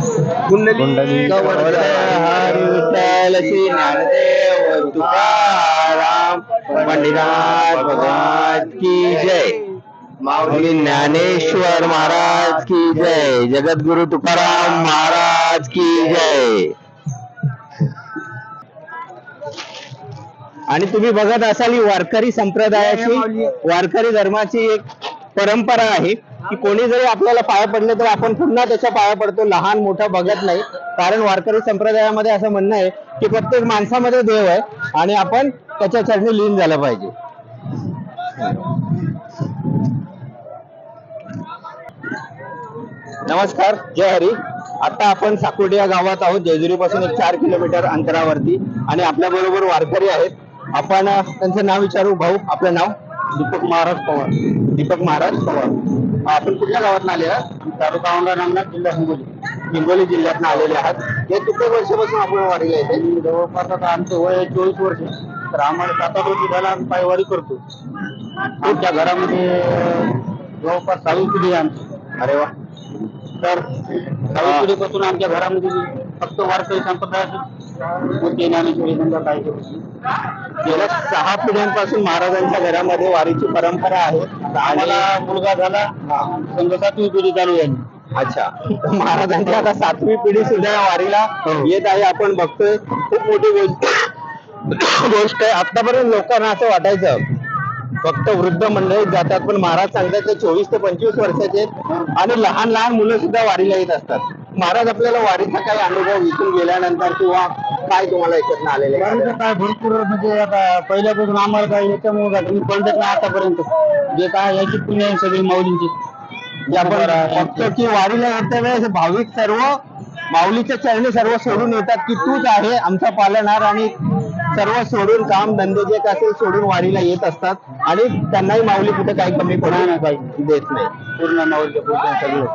कुंडली हरी विठ्ठल श्री ज्ञानदेव तुकाराम पंडितनाथ भगवान की जय माऊली ज्ञानेश्वर महाराज की जय जगद्गुरु तुकाराम महाराज की जय आणि तुम्ही बघत असाल ही वारकरी संप्रदायाची वारकरी धर्माची एक परंपरा आहे. की कोणी जरी आपल्याला पाया पडले तर आपण पुन्हा त्याच्या पाया पडतो. लहान मोठा बघत नाही. कारण वारकरी संप्रदायामध्ये असं म्हणणं आहे की प्रत्येक माणसामध्ये देव आहे आणि आपण त्याच्या चरणी लीन झालं पाहिजे. नमस्कार. जय हरी. आता आपण साकोटी या गावात आहोत. जेजुरी पासून एक चार किलोमीटर अंतरावरती आणि आपल्या बरोबर वारकरी आहेत. आपण त्यांचं नाव विचारू. भाऊ आपलं नाव? दीपक महाराज पवार. दीपक महाराज पवार. आपण कुठल्या गावात आले आहात? तालुका औंढा नामनाथ जिल्हा हिंगोली. हिंगोली जिल्ह्यात आलेले आहात. हे किती वर्षापासून आपण वारीला येते जवळपास आता आमचं वय चोवीस वर्ष. तर आम्हाला सात आठ वर्ष झाला आम्ही पायवारी करतो. आमच्या घरामध्ये जवळपास सहावी पिढी आहे आमची. अरे वा. तर सहावी पिढीपासून आमच्या घरामध्ये फक्त वारकरी संप्रदायाची गेल्या सहा पिढ्यांपासून महाराजांच्या घरामध्ये वारीची परंपरा आहे. आम्हाला मुलगा झाला. समजा सातवी पिढी चालू झाली. अच्छा. महाराजांची आता सातवी पिढी सुद्धा या वारीला येत आहे. आपण बघतोय. खूप मोठी गोष्ट गोष्ट आहे. आतापर्यंत लोकांना असं वाटायचं फक्त वृद्ध मंडळीत जातात पण महाराज सांगतात ते चोवीस ते पंचवीस वर्षाचे आहेत. आणि लहान लहान मुलं सुद्धा वारीला येत असतात. महाराज आपल्याला वारीचा काही अनुभव इथून गेल्यानंतर किंवा काय तुम्हाला याच्यात आलेले वारीचं काय भरपूर म्हणजे आता पहिल्यापासून आम्हाला काय याच्यामुळे काय तुम्ही पडत नाही आतापर्यंत. जे काय याची पुण्य आहे सगळी माऊलींची. जे आपण बघतो की वारीला येत्या वेळेस भाविक सर्व माऊलीच्या चरणी सर्व सोडून येतात की तूच आहे आमचा पालनहार आणि सर्व सोडून काम धंदे जे काय असेल सोडून वारीला येत असतात. आणि त्यांनाही माऊली कुठे काही कमी पडू देत नाही. पूर्ण माऊलीच्या पूर्ण सगळं.